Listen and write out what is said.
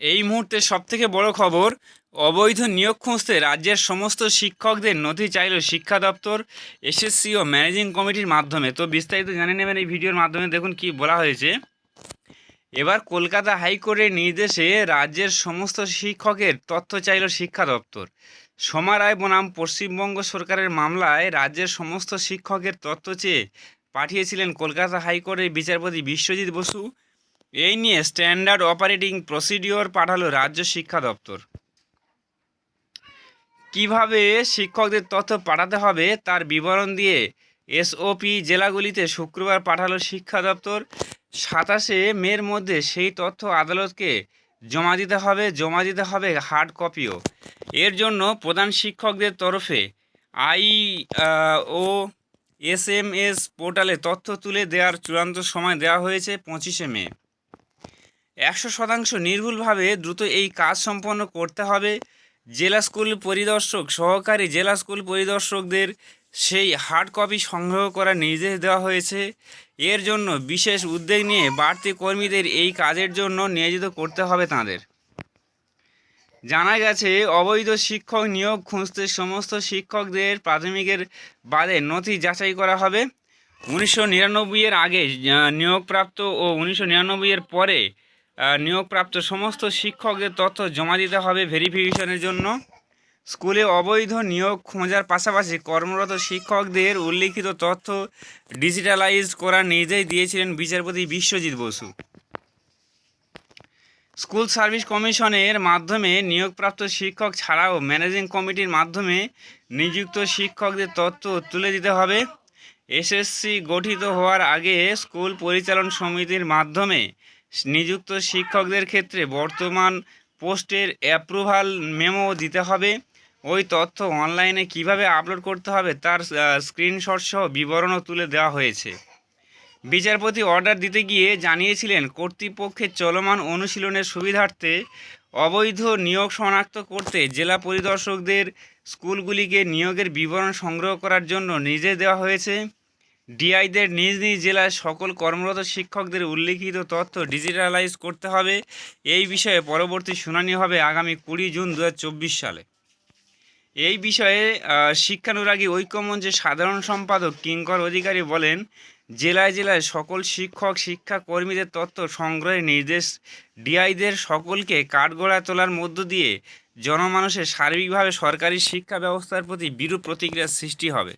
এই মুহূর্তে সবথেকে বড় খবর, অবৈধ নিয়োগ খুঁজতে রাজ্যের সমস্ত শিক্ষকদের নথি চাইল শিক্ষা দপ্তর, এসএসসি ও ম্যানেজিং কমিটির মাধ্যমে। তো বিস্তারিত জানে নেবেন এই ভিডিওর মাধ্যমে। দেখুন কি বলা হয়েছে। এবার কলকাতা হাইকোর্টের নির্দেশে রাজ্যের সমস্ত শিক্ষকের তথ্য চাইল শিক্ষা দপ্তর। সোমা রায় বনাম পশ্চিমবঙ্গ সরকারের মামলায় রাজ্যের সমস্ত শিক্ষকের তথ্য চেয়ে পাঠিয়েছিলেন কলকাতা হাইকোর্টের বিচারপতি বিশ্বজিৎ বসু। এই নিয়ে স্ট্যান্ডার্ড অপারেটিং প্রসিডিওর পাঠালো রাজ্য শিক্ষা দপ্তর। কীভাবে শিক্ষকদের তথ্য পাঠাতে হবে তার বিবরণ দিয়ে এসওপি জেলাগুলিতে শুক্রবার পাঠালো শিক্ষা দপ্তর। সাতাশে মের মধ্যে সেই তথ্য আদালতকে জমা দিতে হবে, জমা দিতে হবে হার্ড কপিও। এর জন্য প্রধান শিক্ষকদের তরফে I O, S, M, S পোর্টালে তথ্য তুলে দেওয়ার চূড়ান্ত সময় দেওয়া হয়েছে পঁচিশে মে। একশো শতাংশ নির্ভুলভাবে দ্রুত এই কাজ সম্পন্ন করতে হবে। জেলা স্কুল পরিদর্শক সহকারী জেলা স্কুল পরিদর্শকদের সেই হার্ড কপি সংগ্রহ করার নির্দেশ দেওয়া হয়েছে। এর জন্য বিশেষ উদ্যোগ নিয়ে বাড়তি কর্মীদের এই কাজের জন্য নিয়োজিত করতে হবে তাদের। জানা গেছে, অবৈধ শিক্ষক নিয়োগ খুঁজতে সমস্ত শিক্ষকদের প্রাথমিকের বাদে নথি যাচাই করা হবে। উনিশশো নিরানব্বই এর আগে নিয়োগপ্রাপ্ত ও উনিশশো নিরানব্বই এর পরে নিয়োগপ্রাপ্ত সমস্ত শিক্ষকদের তথ্য জমা দিতে হবে ভেরিফিকেশনের জন্য। স্কুলে অবৈধ নিয়োগ খোঁজার পাশাপাশি কর্মরত শিক্ষকদের উল্লিখিত তথ্য ডিজিটালাইজ করার নির্দেশ দিয়েছিলেন বিচারপতি বিশ্বজিৎ বসু। স্কুল সার্ভিস কমিশনের মাধ্যমে নিয়োগপ্রাপ্ত শিক্ষক ছাড়াও ম্যানেজিং কমিটির মাধ্যমে নিযুক্ত শিক্ষকদের তথ্য তুলে দিতে হবে। এসএসসি গঠিত হওয়ার আগে স্কুল পরিচালন সমিতির মাধ্যমে নিযুক্ত শিক্ষকদের ক্ষেত্রে বর্তমান পোস্টের অ্যাপ্রুভাল মেমো দিতে হবে। ওই তথ্য অনলাইনে কীভাবে আপলোড করতে হবে তার স্ক্রিনশট সহ বিবরণও তুলে দেওয়া হয়েছে। বিচারপতি অর্ডার দিতে গিয়ে জানিয়েছিলেন, কর্তৃপক্ষের চলমান অনুশীলনের সুবিধার্থে অবৈধ নিয়োগ শনাক্ত করতে জেলা পরিদর্শকদের স্কুলগুলিকে নিয়োগের বিবরণ সংগ্রহ করার জন্য নির্দেশ দেওয়া হয়েছে। ডিআইদের নিজ নিজ জেলায় সকল কর্মরত শিক্ষকদের উল্লিখিত তথ্য ডিজিটালাইজ করতে হবে। এই বিষয়ে পরবর্তী শুনানি হবে আগামী কুড়ি জুন দু হাজার চব্বিশ সালে। এই বিষয়ে শিক্ষানুরাগী ঐক্যমঞ্চের সাধারণ সম্পাদক কিঙ্কর অধিকারী বলেন, জেলায় জেলায় সকল শিক্ষক শিক্ষা কর্মীদের তথ্য সংগ্রহের নির্দেশ ডিআইদের সকলকে কাঠগড়া তোলার মধ্য দিয়ে জনমানুষের সার্বিকভাবে সরকারি শিক্ষা ব্যবস্থার প্রতি বিরূপ প্রতিক্রিয়ার সৃষ্টি হবে।